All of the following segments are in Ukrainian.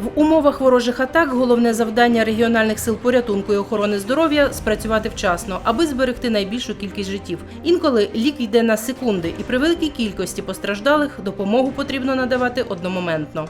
В умовах ворожих атак головне завдання регіональних сил порятунку і охорони здоров'я спрацювати вчасно, аби зберегти найбільшу кількість життів. Інколи лік йде на секунди, і при великій кількості постраждалих допомогу потрібно надавати одномоментно.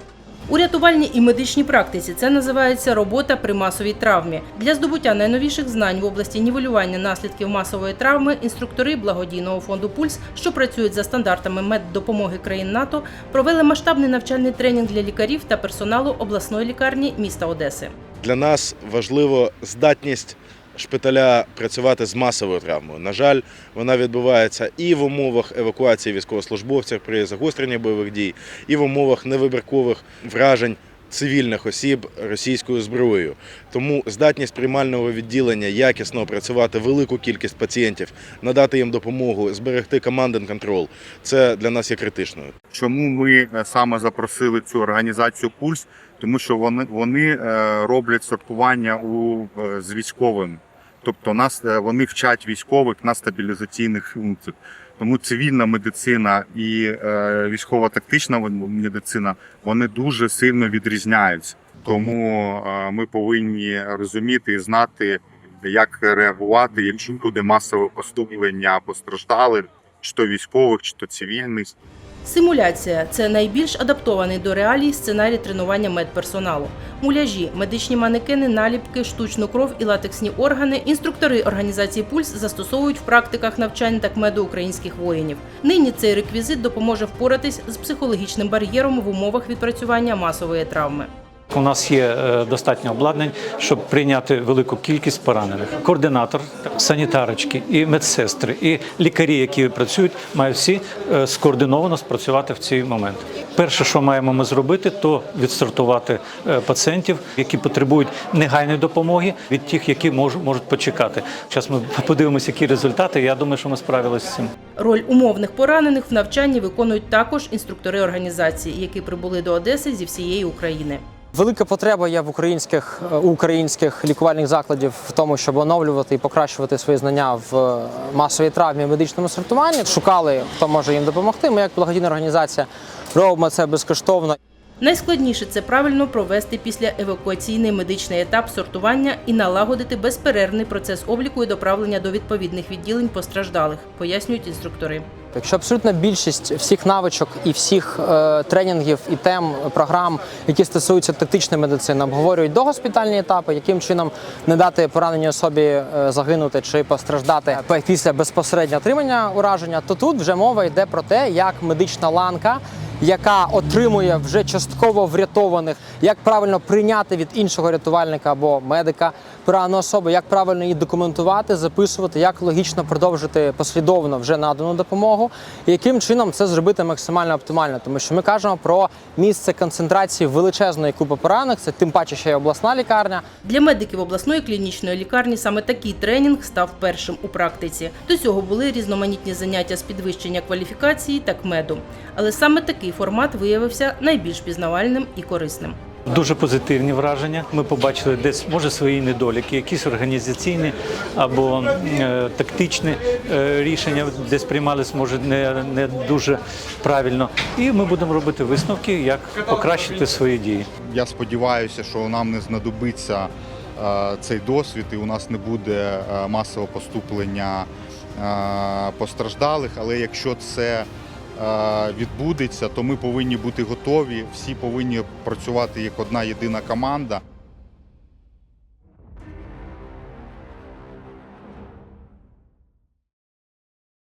У рятувальній і медичній практиці це називається робота при масовій травмі. Для здобуття найновіших знань в області нівелювання наслідків масової травми інструктори благодійного фонду Пульс, що працюють за стандартами меддопомоги країн НАТО, провели масштабний навчальний тренінг для лікарів та персоналу обласної лікарні міста Одеси. Для нас важливо здатність шпиталя працювати з масовою травмою. На жаль, вона відбувається і в умовах евакуації військовослужбовців при загостренні бойових дій, і в умовах невибіркових вражень. Цивільних осіб російською зброєю, тому здатність приймального відділення якісно опрацювати велику кількість пацієнтів, надати їм допомогу, зберегти команден контроль це для нас є критичною. Чому ми е, саме запросили цю організацію Пульс? Тому що вони, вони е, роблять сортування у, е, з військовим. Тобто нас е, вони вчать військових на стабілізаційних функціях. Тому цивільна медицина і е, військово-тактична медицина вони дуже сильно відрізняються. Тому е, ми повинні розуміти і знати, як реагувати, якщо буде масове поступлення постраждалих, чи то військових, чи то цивільних. Симуляція це найбільш адаптований до реалій сценарій тренування медперсоналу. Муляжі, медичні манекени, наліпки, штучну кров і латексні органи. Інструктори організації Пульс застосовують в практиках навчань такмеду українських воїнів. Нині цей реквізит допоможе впоратись з психологічним бар'єром в умовах відпрацювання масової травми. У нас є е, достатньо обладнань, щоб прийняти велику кількість поранених. Координатор, санітарочки, і медсестри, і лікарі, які працюють, мають всі е, скоординовано спрацювати в цей момент. Перше, що маємо ми зробити, то відсортувати е, пацієнтів, які потребують негайної допомоги від тих, які можуть, можуть почекати. Зараз ми подивимося, які результати. Я думаю, що ми справилися з цим. Роль умовних поранених в навчанні виконують також інструктори організації, які прибули до Одеси зі всієї України. Велика потреба є в українських у українських лікувальних закладів в тому, щоб оновлювати і покращувати свої знання в е, масовій травмі і медичному сортуванні. Шукали, хто може їм допомогти. Ми, як благодійна організація, робимо це безкоштовно. Найскладніше це правильно провести після евакуаційний медичний етап сортування і налагодити безперервний процес обліку і доправлення до відповідних відділень постраждалих, пояснюють інструктори. Якщо абсолютна більшість всіх навичок і всіх е, тренінгів і тем програм, які стосуються тактичної медицини, обговорюють догоспітальні етапи, яким чином не дати пораненій особі е, загинути чи постраждати після безпосередньо отримання ураження, то тут вже мова йде про те, як медична ланка. Яка отримує вже частково врятованих, як правильно прийняти від іншого рятувальника або медика поранену особу, як правильно її документувати, записувати, як логічно продовжити послідовно вже надану допомогу, і яким чином це зробити максимально оптимально, тому що ми кажемо про місце концентрації величезної купи поранених, це тим паче ще й обласна лікарня. Для медиків обласної клінічної лікарні саме такий тренінг став першим у практиці. До цього були різноманітні заняття з підвищення кваліфікації та кмеду. Але саме такий формат виявився найбільш пізнавальним і корисним. Дуже позитивні враження. Ми побачили десь може свої недоліки, якісь організаційні або е, тактичні е, рішення десь приймались, може не, не дуже правильно. І ми будемо робити висновки, як покращити свої дії. Я сподіваюся, що нам не знадобиться е, цей досвід, і у нас не буде е, масового поступлення е, постраждалих. Але якщо це відбудеться, то ми повинні бути готові. Всі повинні працювати як одна єдина команда.